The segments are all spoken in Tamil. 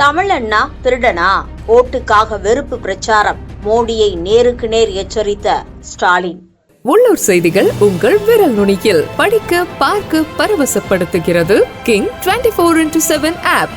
தமிழண்ணா திருடனா? ஓட்டுக்காக வெறுப்பு பிரச்சாரம். மோடியை நேருக்கு நேர் எச்சரித்த ஸ்டாலின். உள்ளூர் செய்திகள் உங்கள் விரல் நுனியில். படிக்க பார்க்க பரவசப்படுத்துகிறது King twenty four into seven app.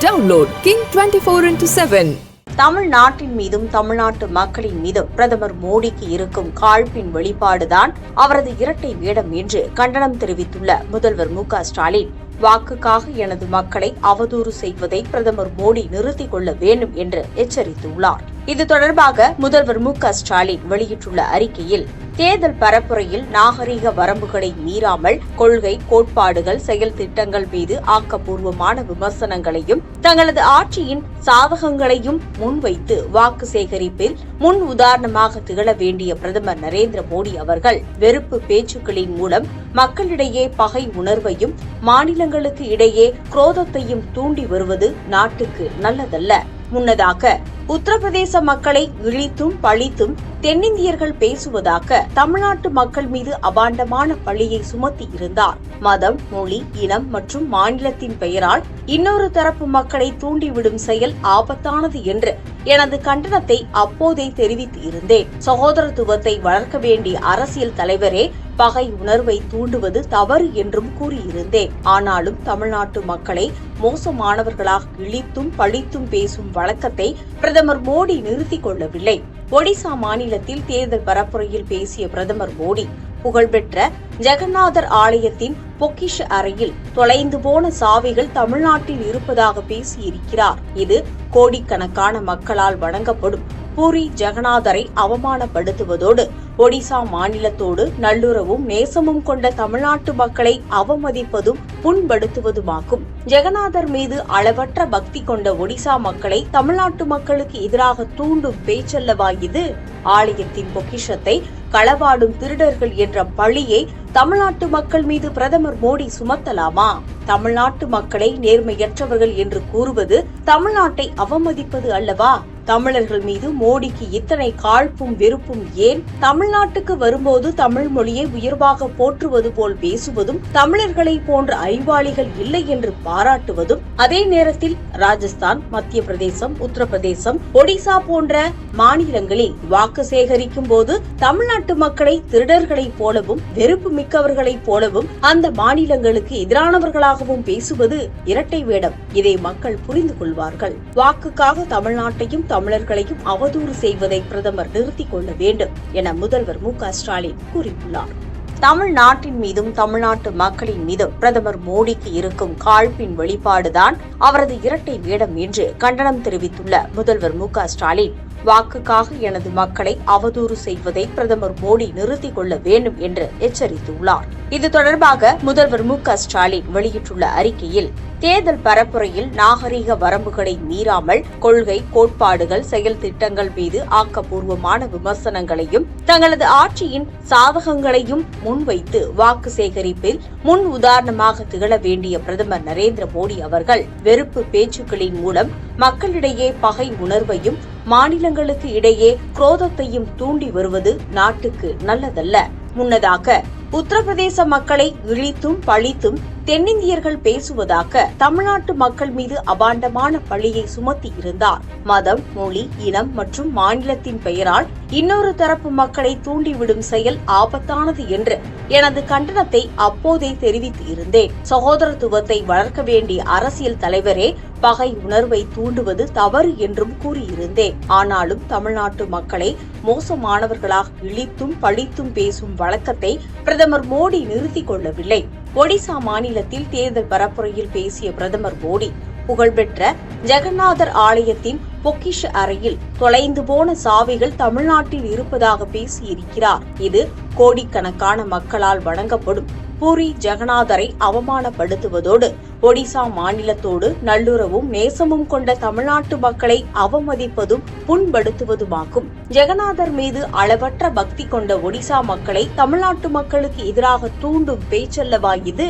Download King twenty four into seven. தமிழ்நாட்டின் மீதும் தமிழ்நாட்டு மக்களின் மீதும் பிரதமர் மோடிக்கு இருக்கும் காழ்ப்பின் வெளிப்பாடுதான் அவரது இரட்டை வேடம் என்று கண்டனம் தெரிவித்துள்ள முதல்வர் மு ஸ்டாலின். வாக்குக்காக எனது மக்களை அவதூறு செய்வதை பிரதமர் மோடி நிறுத்திக் கொள்ள வேண்டும் என்று எச்சரித்துள்ளார். இது தொடர்பாக முதல்வர் மு க ஸ்டாலின் வெளியிட்டுள்ள அறிக்கையில் தேர்தல் பரப்புரையில் நாகரிக வரம்புகளை மீறாமல் கொள்கை கோட்பாடுகள் செயல் திட்டங்கள் மீது ஆக்கப்பூர்வமான விமர்சனங்களையும் தங்களது ஆட்சியின் சாதகங்களையும் முன்வைத்து வாக்கு சேகரிப்பில் முன் உதாரணமாக திகழ வேண்டிய பிரதமர் நரேந்திர மோடி அவர்கள் வெறுப்பு பேச்சுக்களின் மூலம் மக்களிடையே பகை உணர்வையும் மாநிலங்களுக்கு இடையே குரோதத்தையும் தூண்டி வருவது நாட்டுக்கு நல்லதல்ல. முன்னதாக உத்தரப்பிரதேச மக்களை இழித்தும் பழித்தும் தென்னிந்தியர்கள் பேசுவதாக தமிழ்நாட்டு மக்கள் மீது அபாண்டமான பழியை சுமத்தி இருந்தார். மதம் மொழி இனம் மற்றும் மாநிலத்தின் பெயரால் இன்னொரு தரப்பு மக்களை தூண்டிவிடும் செயல் ஆபத்தானது என்று எனது கண்டனத்தை அப்போதே தெரிவித்து இருந்தேன். சகோதரத்துவத்தை வளர்க்க வேண்டிய அரசியல் தலைவரே பகை உணர்வை தூண்டுவது தவறு என்றும் கூறியிருந்தேன். ஆனாலும் தமிழ்நாட்டு மக்களை மோசமானவர்களாக இழித்தும் பழித்தும் பேசும் வழக்கத்தை பிரதமர் மோடி நிறுத்திக் கொள்ளவில்லை. ஒடிசா மாநிலத்தில் தேர்தல் பரப்புரையில் பேசிய பிரதமர் மோடி புகழ்பெற்ற ஜெகநாதர் ஆலயத்தின் பொக்கிஷ அறையில் தொலைந்து போன சாவிகள் தமிழ்நாட்டில் இருப்பதாக பேசியிருக்கிறார். இது கோடிக்கணக்கான மக்களால் வழங்கப்படும். பூரி ஜெகநாதரை அவமானப்படுத்துவதோடு ஒடிசா மாநிலத்தோடு நல்லுறவும் நேசமும் கொண்ட தமிழ்நாட்டு மக்களை அவமதிப்பதும் புண்படுத்துவதுமாகும். ஜெகநாதர் மீது அளவற்ற பக்தி கொண்ட ஒடிசா மக்களை தமிழ்நாட்டு மக்களுக்கு எதிராக தூண்டும் பேச்சல்லவா இது? ஆலயத்தின் பொக்கிஷத்தை களவாடும் திருடர்கள் என்ற பழியை தமிழ்நாட்டு மக்கள் மீது பிரதமர் மோடி சுமத்தலாமா? தமிழ்நாட்டு மக்களை நேர்மையற்றவர்கள் என்று கூறுவது தமிழ்நாட்டை அவமதிப்பது அல்லவா? தமிழர்கள் மீது மோடிக்கு இத்தனை காழ்ப்பும் வெறுப்பும் ஏன்? தமிழ்நாட்டுக்கு வரும்போது தமிழ் மொழியை உயர்வாக போற்றுவது போல் பேசுவதும் தமிழர்களை போன்ற அறிவாளிகள் இல்லை என்று பாராட்டுவதும் அதே நேரத்தில் ராஜஸ்தான் மத்திய பிரதேசம் உத்தரப்பிரதேசம் ஒடிசா போன்ற மாநிலங்களில் வாக்கு சேகரிக்கும் போது தமிழ்நாட்டு மக்களை திருடர்களைப் போலவும் வெறுப்பு மிக்கவர்களைப் போலவும் அந்த மாநிலங்களுக்கு எதிரானவர்களாகவும் பேசுவது இரட்டை வேடம். இதை மக்கள் புரிந்து கொள்வார்கள். வாக்குக்காக தமிழ்நாட்டையும் தமிழர்களையும் அவதூறு செய்வதை பிரதமர் நிறுத்திக் கொள்ள வேண்டும் என முதல்வர் மு ஸ்டாலின் கூறியுள்ளார். தமிழ்நாட்டின் மீதும் தமிழ்நாட்டு மக்களின் மீதும் பிரதமர் மோடிக்கு இருக்கும் காழ்ப்பின் வெளிப்பாடுதான் அவரது இரட்டை வேடம் என்று கண்டனம் தெரிவித்துள்ள முதல்வர் மு ஸ்டாலின். வாக்குக்காக எனது மக்களை அவதூறு செய்வதை பிரதமர் மோடி நிறுத்திக் கொள்ள வேண்டும் என்று எச்சரித்துள்ளார். இது தொடர்பாக முதல்வர் மு க ஸ்டாலின் வெளியிட்டுள்ள அறிக்கையில் தேர்தல் பரப்புரையில் நாகரிக வரம்புகளை மீறாமல் கொள்கை கோட்பாடுகள் செயல் திட்டங்கள் மீது ஆக்கப்பூர்வமான விமர்சனங்களையும் தங்களது ஆட்சியின் சாதகங்களையும் முன்வைத்து வாக்கு சேகரிப்பில் முன் உதாரணமாக திகழ வேண்டிய பிரதமர் நரேந்திர மோடி அவர்கள் வெறுப்பு பேச்சுக்களின் மூலம் மக்களிடையே பகை உணர்வையும் மாநிலங்களுக்கு இடையே குரோதத்தையும் தூண்டி வருவது நாட்டுக்கு நல்லதல்ல. முன்னதாக உத்தரப்பிரதேச மக்களை இழித்தும் பழித்தும் தென்னிந்தியர்கள் பேசுவதாக தமிழ்நாட்டு மக்கள் மீது அபாண்டமான பழியை சுமத்தி இருந்தார். மதம் மொழி இனம் மற்றும் மாநிலத்தின் பெயரால் இன்னொரு தரப்பு மக்களை தூண்டிவிடும் செயல் ஆபத்தானது என்று எனது கண்டனத்தை அப்போதே தெரிவித்து இருந்தேன். சகோதரத்துவத்தை வளர்க்க வேண்டிய அரசியல் தலைவரே பகை உணர்வை தூண்டுவது தவறு என்றும் கூறியிருந்தேன். ஆனாலும் தமிழ்நாட்டு மக்களை மோசமானவர்களாக இழித்தும் பழித்தும் பேசும் வழக்கத்தை பிரதமர் மோடி நிறுத்திக் கொள்ளவில்லை. ஒடிசா மாநிலத்தில் தேர்தல் பரப்புரையில் பேசிய பிரதமர் மோடி புகழ்பெற்ற ஜெகநாதர் ஆலயத்தின் பொக்கிஷ அறையில் தொலைந்து போன சாவிகள் தமிழ்நாட்டில் இருப்பதாக பேசியிருக்கிறார். இது கோடிக்கணக்கான மக்களால் வழங்கப்படும். பூரி ஜெகநாதரை அவமானப்படுத்துவதோடு ஒடிசா மாநிலத்தோடு நல்லுறவும் நேசமும் கொண்ட தமிழ்நாட்டு மக்களை அவமதிப்பதும் புண்படுத்துவதுமாகும். ஜெகநாதர் மீது அளவற்ற பக்தி கொண்ட ஒடிசா மக்களை தமிழ்நாட்டு மக்களுக்கு எதிராக தூண்டும் பேச்சல்லவா இது?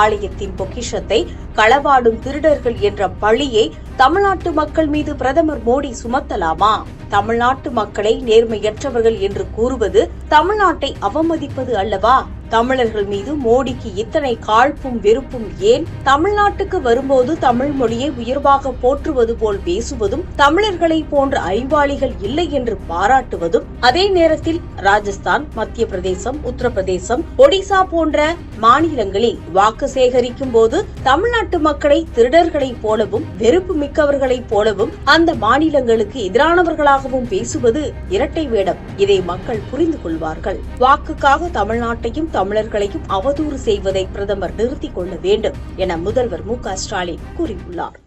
ஆலயத்தின் பொக்கிஷத்தை களவாடும் திருடர்கள் என்ற பழியை தமிழ்நாட்டு மக்கள் மீது பிரதமர் மோடி சுமத்தலாமா? தமிழ்நாட்டு மக்களை நேர்மையற்றவர்கள் என்று கூறுவது தமிழ்நாட்டை அவமதிப்பது அல்லவா? தமிழர்கள் மீது மோடிக்கு இத்தனை காழ்ப்பும் வெறுப்பும் ஏன்? தமிழ்நாட்டுக்கு வரும்போது தமிழ் மொழியை உயர்வாக போற்றுவது போல் பேசுவதும் தமிழர்களை போன்ற அறிவாளிகள் இல்லை என்று பாராட்டுவதும் அதே நேரத்தில் ராஜஸ்தான் மத்திய பிரதேசம் உத்தரப்பிரதேசம் ஒடிசா போன்ற மாநிலங்களில் வாக்கு சேகரிக்கும் போது தமிழ்நாட்டு மக்களை திருடர்களைப் போலவும் வெறுப்பு மிக்கவர்களைப் போலவும் அந்த மாநிலங்களுக்கு எதிரானவர்களாகவும் பேசுவது இரட்டை வேடம். இதை மக்கள் புரிந்து கொள்வார்கள். வாக்குக்காக தமிழ்நாட்டையும் தமிழர்களையும் அவதூறு செய்வதை பிரதமர் நிறுத்திக் கொள்ள வேண்டும் என முதல்வர் மு க ஸ்டாலின் கூறியுள்ளார்.